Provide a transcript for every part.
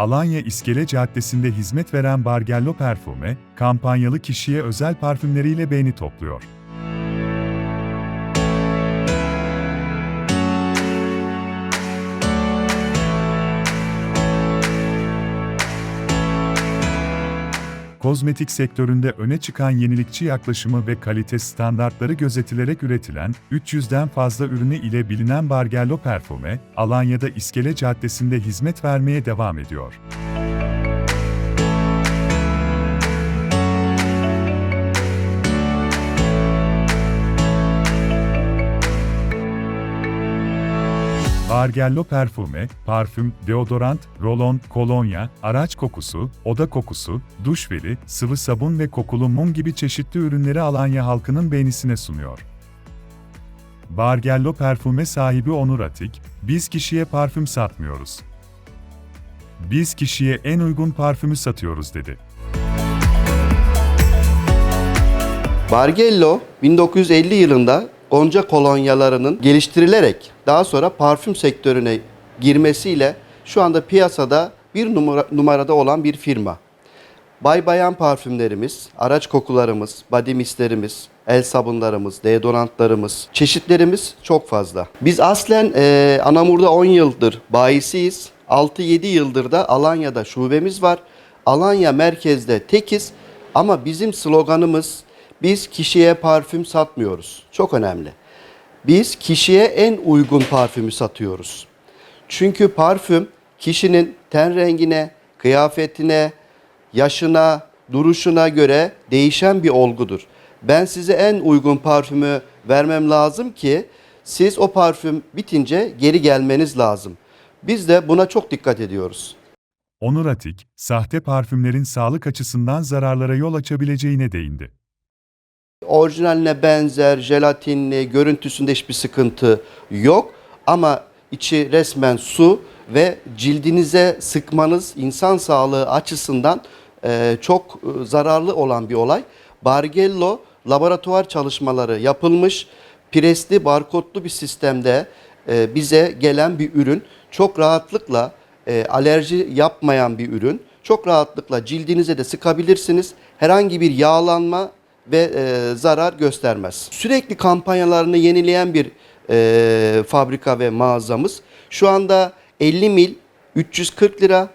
Alanya İskele Caddesi'nde hizmet veren Bargello Parfüme, kampanyalı kişiye özel parfümleriyle beğeni topluyor. Kozmetik sektöründe öne çıkan yenilikçi yaklaşımı ve kalite standartları gözetilerek üretilen 300'den fazla ürünü ile bilinen Bargello Parfüme, Alanya'da İskele Caddesi'nde hizmet vermeye devam ediyor. Bargello Parfüme, parfüm, deodorant, rolon, kolonya, araç kokusu, oda kokusu, duş veli, sıvı sabun ve kokulu mum gibi çeşitli ürünleri Alanya halkının beğenisine sunuyor. Bargello Parfüme sahibi Onur Atik, biz kişiye parfüm satmıyoruz. Biz kişiye en uygun parfümü satıyoruz dedi. Bargello 1950 yılında Gonca kolonyalarının geliştirilerek daha sonra parfüm sektörüne girmesiyle şu anda piyasada bir numara, numarada olan bir firma. Bay bayan parfümlerimiz, araç kokularımız, body mistlerimiz, el sabunlarımız, deodorantlarımız, çeşitlerimiz çok fazla. Biz aslen e, Anamur'da 10 yıldır bayisiyiz. 6-7 yıldır da Alanya'da şubemiz var. Alanya merkezde tekiz ama bizim sloganımız biz kişiye parfüm satmıyoruz. Çok önemli. Biz kişiye en uygun parfümü satıyoruz. Çünkü parfüm kişinin ten rengine, kıyafetine, yaşına, duruşuna göre değişen bir olgudur. Ben size en uygun parfümü vermem lazım ki siz o parfüm bitince geri gelmeniz lazım. Biz de buna çok dikkat ediyoruz. Onur Atik, sahte parfümlerin sağlık açısından zararlara yol açabileceğine değindi. Orijinaline benzer, jelatinli, görüntüsünde hiçbir sıkıntı yok. Ama içi resmen su ve cildinize sıkmanız insan sağlığı açısından e, çok e, zararlı olan bir olay. Bargello laboratuvar çalışmaları yapılmış, presli, barkodlu bir sistemde e, bize gelen bir ürün. Çok rahatlıkla e, alerji yapmayan bir ürün. Çok rahatlıkla cildinize de sıkabilirsiniz. Herhangi bir yağlanma ve e, zarar göstermez. Sürekli kampanyalarını yenileyen bir e, fabrika ve mağazamız. Şu anda 50 mil 340 lira,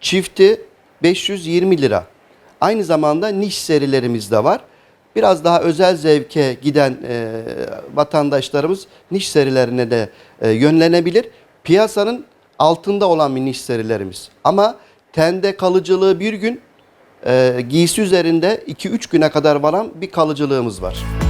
çifti 520 lira. Aynı zamanda niş serilerimiz de var. Biraz daha özel zevke giden e, vatandaşlarımız niş serilerine de e, yönlenebilir. Piyasanın altında olan bir niş serilerimiz. Ama tende kalıcılığı bir gün, e, giysi üzerinde 2-3 güne kadar varan bir kalıcılığımız var.